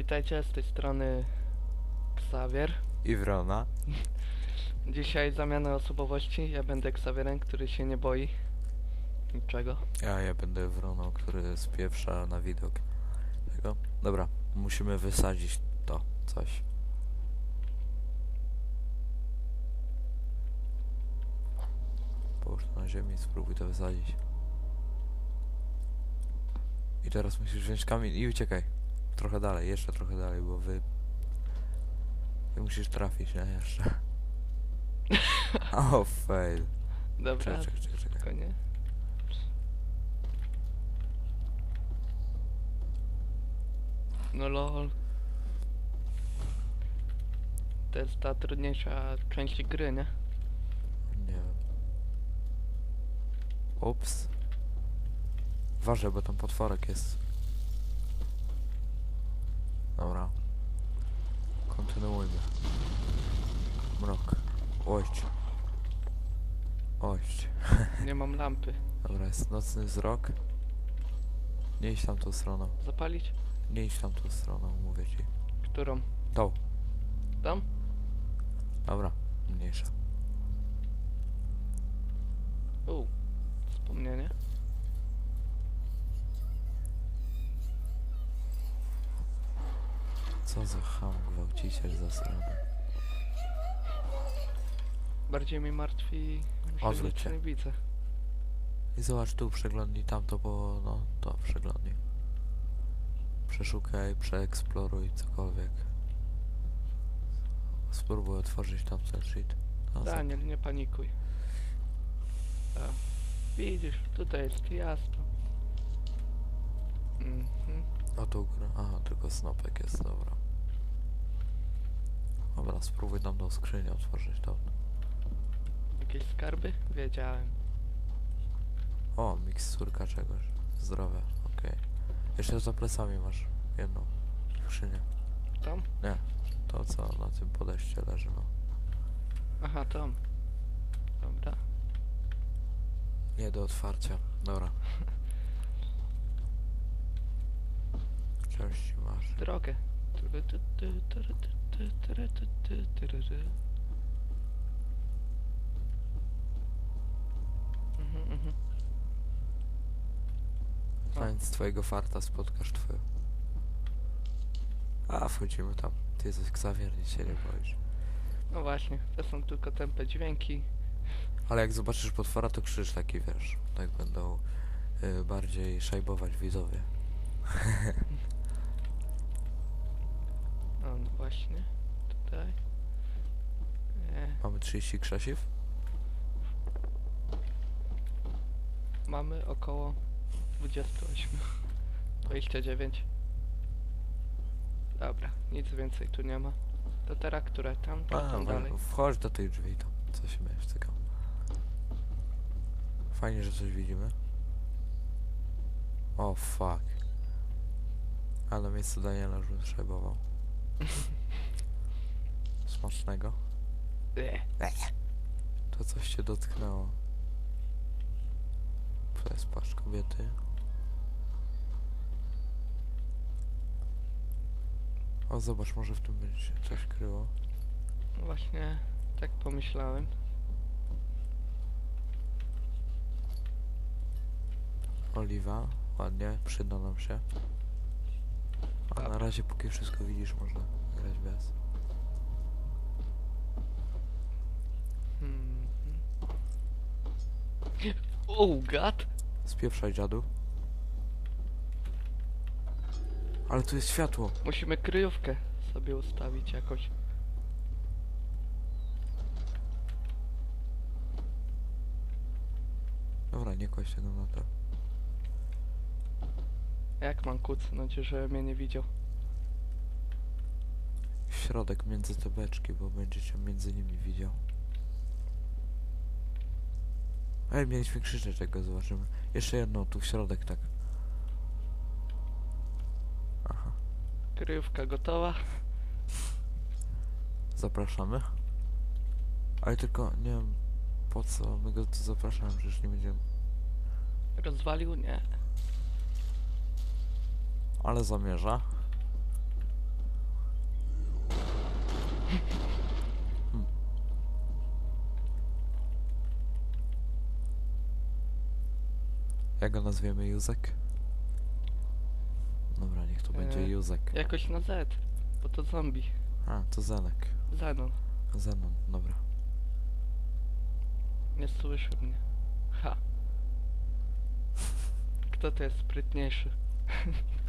Witajcie, z tej strony Xavier. I Wrona. Dzisiaj zamiana osobowości. Ja będę Xavierem, który się nie boi niczego. Ja, ja będę Wroną, który spieprza na widok tego. Dobra, musimy wysadzić to, coś. Połóż to na ziemi i spróbuj to wysadzić. I teraz musisz wziąć kamień i uciekaj. Trochę dalej, jeszcze trochę dalej, bo wy... Ty musisz trafić, nie? Jeszcze. O, fail. Dobra, Czekaj, czekaj, czekaj, czekaj. spokojnie. No lol. To jest ta trudniejsza część gry, nie? Nie wiem. Ups. Uważaj, bo tam potworek jest. Dobra. Kontynuujmy. Mrok. Ość. Ość. Nie mam lampy. Dobra, jest nocny wzrok. Nie idź tamtą stroną. Zapalić? Nie idź tamtą stroną, mówię ci. Którą? Tą. Tam? Dobra, mniejsza. U. Wspomnienie. Co za ham, gwałciciel zasrany. Bardziej mnie martwi, Odwróć się. widzę. I zobacz tu, przeglądnij tamto, bo no to przeglądnij. Przeszukaj, przeeksploruj cokolwiek. Spróbuj otworzyć tamten shit. No, za- Daniel, nie panikuj. A, widzisz, tutaj jest jasno. Mhm. O tu góra. Aha, tylko snopek jest, dobra. Dobra, spróbuj tam tą skrzynię otworzyć tam. Jakieś skarby? Wiedziałem. O, miksturka czegoś. Zdrowe, okej. Jeszcze za plecami masz jedną skrzynię. Tam? Nie, to co na tym podejście leży, no. Aha, tam. Dobra. Nie do otwarcia. Dobra. Części masz. Drogę. Tury, tu, tu, tury, tu, tu, tury, tu, tu, tury, ry. Mhm, mhm. O. Znając z twojego farta spotkasz twoją. A, wchodzimy tam. Ty jesteś Xavier, nic się nie boisz. No właśnie, to są tylko tępe dźwięki. Ale jak zobaczysz potwora, to krzycz taki, wiesz. Tak będą y, bardziej szajbować widzowie. No właśnie. Tutaj. Nie. Mamy 30 krzesiw? Mamy około 28. 29. Dobra, nic więcej tu nie ma. To teraz które? Tam, tam, A, tam we- dalej. wchodź do tej drzwi tam. Co się będziesz cykał. Fajnie, że coś widzimy. O, fuck. A na miejscu Daniela już bym szajbował. Smacznego. To coś cię dotknęło. Płaszcz kobiety. O, zobacz, może w tym będzie się coś kryło. Właśnie, tak pomyślałem. Oliwa, ładnie, przyda nam się. A na razie póki wszystko widzisz, można grać bez. Mhm. Oh god! Spieprzaj dziadu. Ale tu jest światło. Musimy kryjówkę sobie ustawić jakoś. Dobra, nie kładź tego na to. Jak mam kucnąć, że mnie nie widział? W środek między te beczki, bo będziecie między nimi widział. Ej, mieliśmy krzyczeć, jak go zobaczymy. Jeszcze jedną, tu w środek, tak. Aha, Kryjówka gotowa. zapraszamy. Ale tylko, nie wiem, po co my go tu zapraszamy, przecież nie będziemy... Rozwalił? Nie ale zamierza. Hmm. Jak go nazwiemy Józek? Dobra, niech to będzie Eee, Józek. Jakoś na Z, bo to zombie. A, to Zenek. Zenon. Zenon, dobra. Nie słyszy mnie. Ha. Kto to jest sprytniejszy?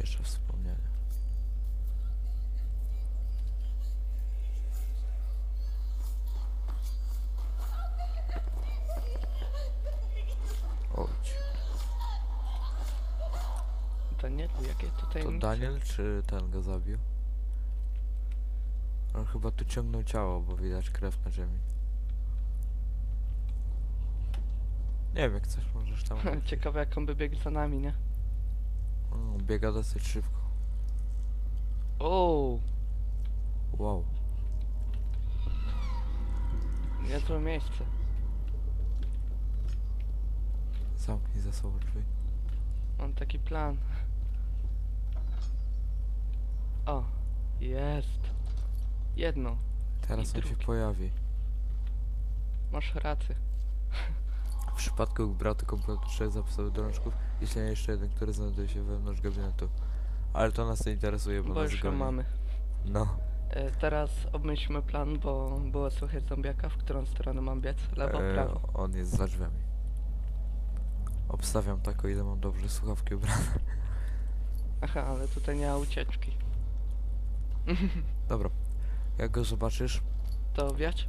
Jeszcze wspomnienie. Danielu, jakie tutaj To Daniel czy ten go zabił? On chyba tu ciągnął ciało, bo widać krew na ziemi. Nie wiem, jak chcesz, możesz tam... Ciekawe jak on by biegł za nami, nie? O, biega dosyć szybko. O, Wow. niezłe miejsce. Zamknij za sobą drzwi. Mam taki plan. O, jest. Jedno. Teraz I on się drugi. pojawi. Masz rację. W przypadku tylko po trzech zapisowych drążków, jeśli nie jeszcze jeden, który znajduje się wewnątrz gabinetu. Ale to nas nie interesuje, bo, Bo nas już goni. mamy. No. E, teraz obmyślmy plan, bo było słychać zombiaka, w którą stronę mam biec. Lewo, E, prawo. on jest za drzwiami. Obstawiam tak, o ile mam dobrze słuchawki ubrane. Aha, ale tutaj nie ma ucieczki. Dobra. Jak go zobaczysz, To wiać?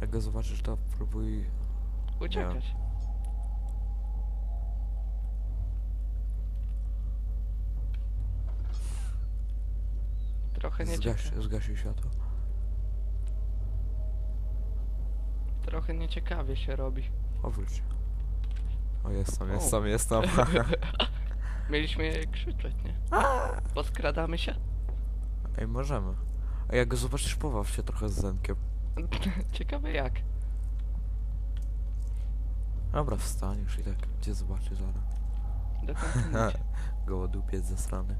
jak go zobaczysz, to próbuj... Uciekać. Trochę nie Zgaś, zgasił światło. Trochę nieciekawie się robi. Obróć. O, jest tam, O. jest tam, jest tam. Mieliśmy krzyczeć, nie? Bo skradamy się. Ej, możemy. A jak go zobaczysz, pobaw się trochę z Zenkiem. Ciekawe jak. Dobra, wstań już i tak. Gdzie zobaczy zaraz? Do końca nic. Gołodupiec zasrany.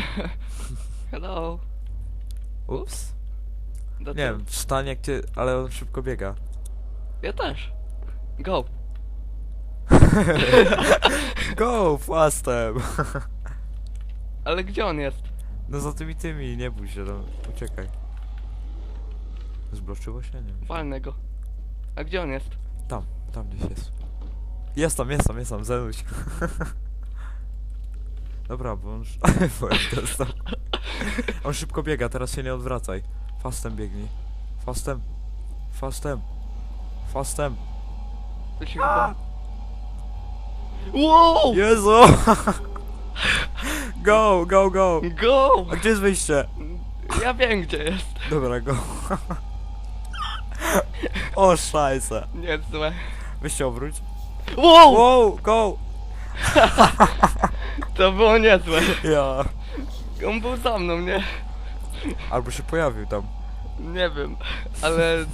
Hello. Ups. Do Nie wiem, wstań jak. Ale on szybko biega. Ja też. Go. Go, fastem! Ale gdzie on jest? No za tymi tymi, nie bój się, no. Uciekaj. Zbloczyło się? Nie wiem. Walnę go. A gdzie on jest? Tam, tam gdzieś jest. Jest tam, jest tam, jest tam, zenuć. Dobra, bo on... sz- bo dostał. On szybko biega, teraz się nie odwracaj. Fastem biegnij. Fastem. Fastem. Fastem. To się chyba... Wow! Jezu! Go, go, go! Go! A gdzie jest wyjście? Ja wiem gdzie jest. Dobra, go. O, szajse. Niezłe. Weź się obróć. Wow! Wow, go! To było niezłe. Ja. On był za mną, nie? Albo się pojawił tam. Nie wiem, ale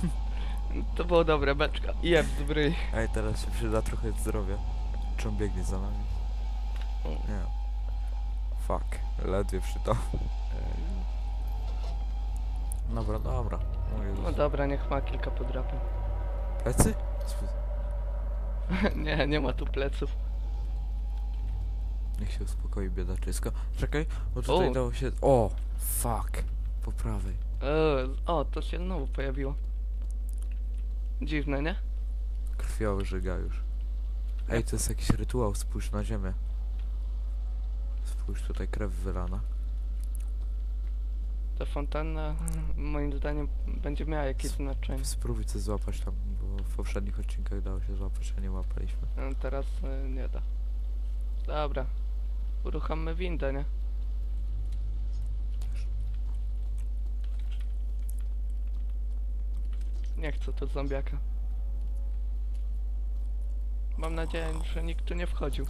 to było dobre, beczka. Jeb bryj. Ej, teraz się przyda trochę zdrowia. Czy on biegnie za nami? Nie. Fuck. Ledwie przy to. Dobra, dobra. O Jezus. No dobra, niech ma kilka podrapań. Plecy? Nie, nie ma tu pleców. Niech się uspokoi biedaczysko. Czekaj, bo tutaj O. dało się... O! Fuck. Po prawej. Eee, o, to się znowu pojawiło. Dziwne, nie? Krwiowy żyga już. Ej, to jest jakiś rytuał, spójrz na ziemię. Spójrz, tutaj krew wylana. Ta fontanna moim zdaniem będzie miała jakieś znaczenie. Spróbuj coś złapać tam, bo w poprzednich odcinkach dało się złapać, a nie łapaliśmy. No, Teraz e, nie da. Dobra. Uruchommy windę, nie? Nie chcę tu zombiaka. Mam nadzieję, że nikt tu nie wchodził.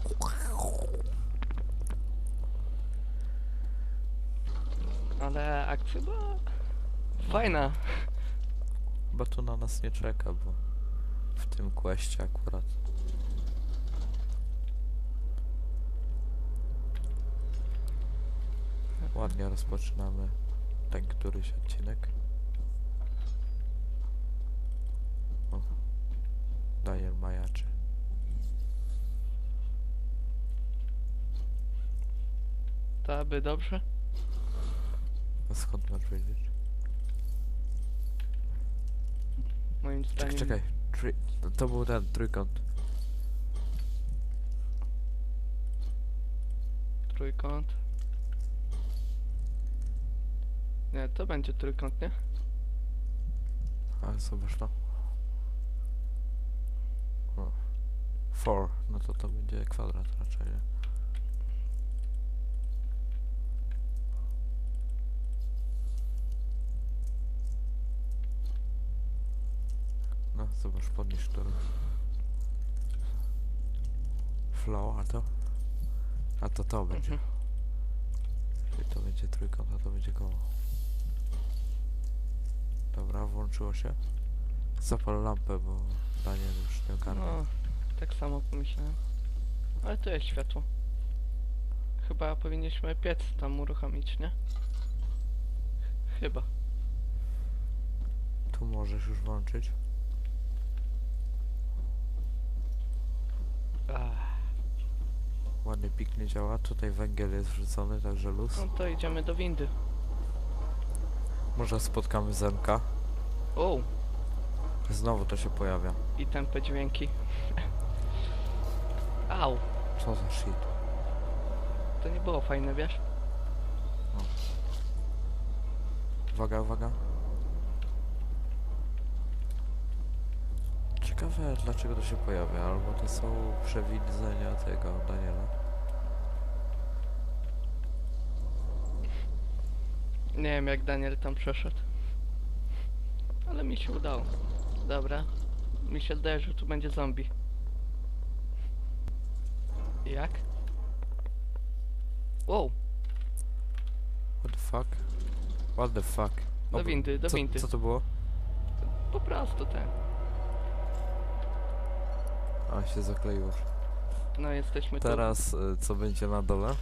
Ale akcja była fajna. Chyba tu na nas nie czeka, bo w tym questie akurat. Ładnie rozpoczynamy ten któryś odcinek. O, daję majaczy. To aby dobrze? A skąd masz wiedzieć? Moim zdaniem... Czekaj, czekaj. Trzy... To, to był ten trójkąt. Trójkąt. Nie, to będzie trójkąt, nie? Ale zobacz to. O. Four. No to to będzie kwadrat raczej, nie? No, zobacz, podnieś to. Flow, a to? A to to będzie. Mhm. Czyli to będzie trójkąt, a to będzie koło. Dobra, włączyło się. Zapal lampę, bo Daniel już nie ogarnia. No, tak samo pomyślałem. Ale tu jest światło. Chyba powinniśmy piec tam uruchomić, nie? Ch- Chyba. Tu możesz już włączyć. Ach, Ładnie piknie działa. Tutaj węgiel jest wrzucony, także luz. no to idziemy do windy. Może spotkamy Zenka. O, Znowu to się pojawia. i tępe dźwięki. Au, Co za shit. to nie było fajne, wiesz? Uwaga, uwaga. Ciekawe dlaczego to się pojawia, albo to są przewidzenia tego Daniela. Nie wiem jak Daniel tam przeszedł. Ale mi się udało. Dobra. Mi się zdaje, że tu będzie zombie. Jak? Wow, What the fuck? What the fuck? do Ob- windy, do co, windy. Co to było? Po prostu ten. A, się zakleiło. No jesteśmy tu. Teraz y, co będzie na dole?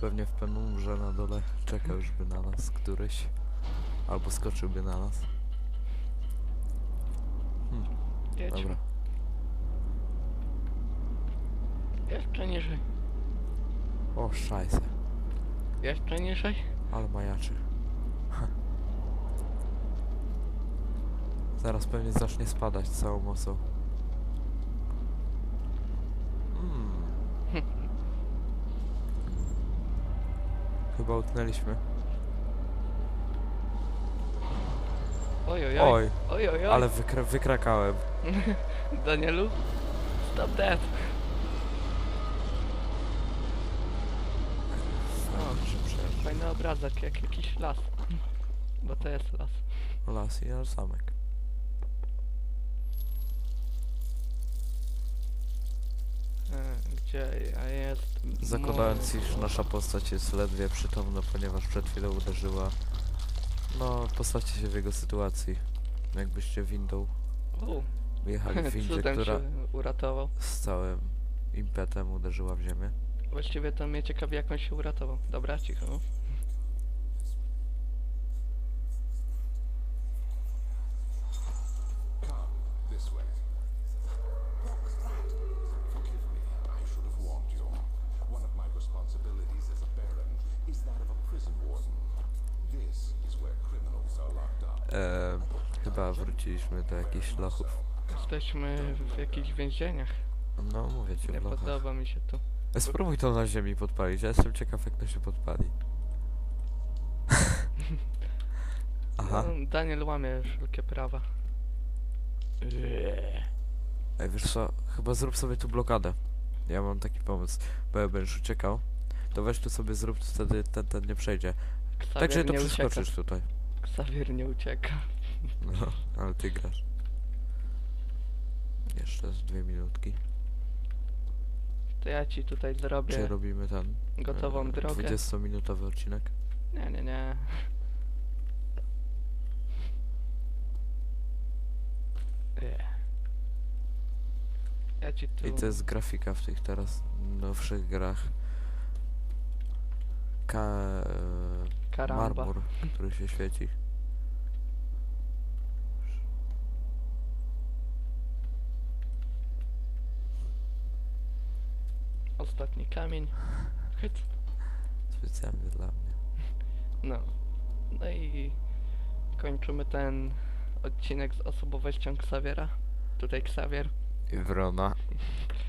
Pewnie w penumbrze na dole czeka już by na nas któryś. Albo skoczyłby na nas. Hmm, dobra. Jeszcze niżej. O, szajse. Jeszcze niżej. Ale majaczy. Zaraz pewnie zacznie spadać całą mocą. Hmm. Chyba utknęliśmy. Oj, oj, oj. Oj, Oj, oj, oj. ale wykra wykrakałem. Danielu? Stop that. O, fajny obrazek, jak jakiś las. Bo to jest las. Las i zamek. E, gdzie ja jest? Zakładając, iż nasza postać jest ledwie przytomna, ponieważ przed chwilą uderzyła. No, postawcie się w jego sytuacji. Jakbyście windą U, jechali w windzie, cudem która się uratował. z całym impetem uderzyła w ziemię. Właściwie to mnie ciekawi jak on się uratował. Dobra, cicho. Eee, chyba wróciliśmy do jakichś lochów. Jesteśmy w jakichś więzieniach. No, mówię ci Nie lochach. podoba mi się tu. E, Spróbuj to na ziemi podpalić, ja jestem ciekaw jak to się podpali. Aha. No, Daniel łamie wszelkie prawa. Ej, wiesz co, chyba zrób sobie tu blokadę. Ja mam taki pomysł, bo ja będziesz uciekał, to weź tu sobie zrób, wtedy ten, ten nie przejdzie. Ksawier Tak, że to nie ucieka. przeskoczysz tutaj. Ksawier nie ucieka. No, ale ty grasz. Jeszcze z dwie minutki. To ja ci tutaj Czy zrobię robimy ten gotową e, drogę. 20-minutowy odcinek? Nie, nie, nie. Ja ci tu... I to jest grafika w tych teraz nowszych grach. Ka... Karamba. marmur, który się świeci. Ostatni kamień. Hyc. Specjalnie dla mnie. No. No i kończymy ten odcinek z osobowością Xaviera. Tutaj Xavier. I Wrona.